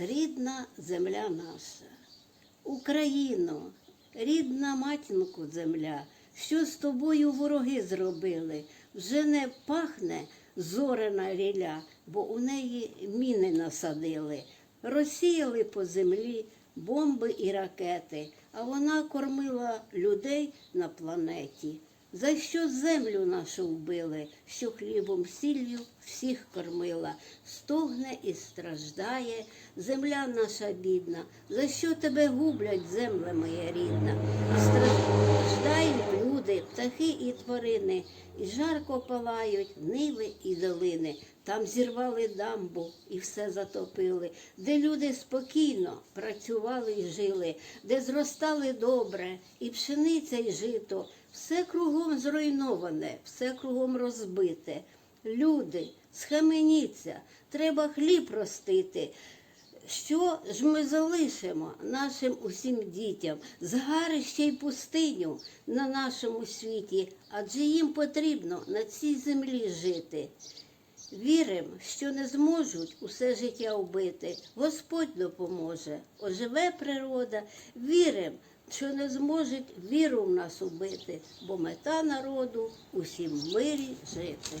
рідна земля наша, Україно, рідна матінку земля, що з тобою вороги зробили, вже не пахне зорена ріля, бо у неї міни насадили, розсіяли по землі бомби і ракети, а вона кормила людей на планеті. За що землю нашу вбили, що хлібом сіллю всіх кормила, стогне і страждає земля наша бідна, за що тебе гублять, земле моя рідна? І птахи і тварини, і жарко палають ниви і долини. Там зірвали дамбу і все затопили, де люди спокійно працювали і жили, де зростали добре, і пшениця, і жито, все кругом зруйноване, все кругом розбите. Люди, схаменіться, треба хліб ростити. Що ж ми залишимо нашим усім дітям згарище й пустиню на нашому світі, адже їм потрібно на цій землі жити. Вірим, що не зможуть усе життя вбити. Господь допоможе. Оживе природа. Вірим, що не зможуть віру в нас убити, бо мета народу усім в мирі жити.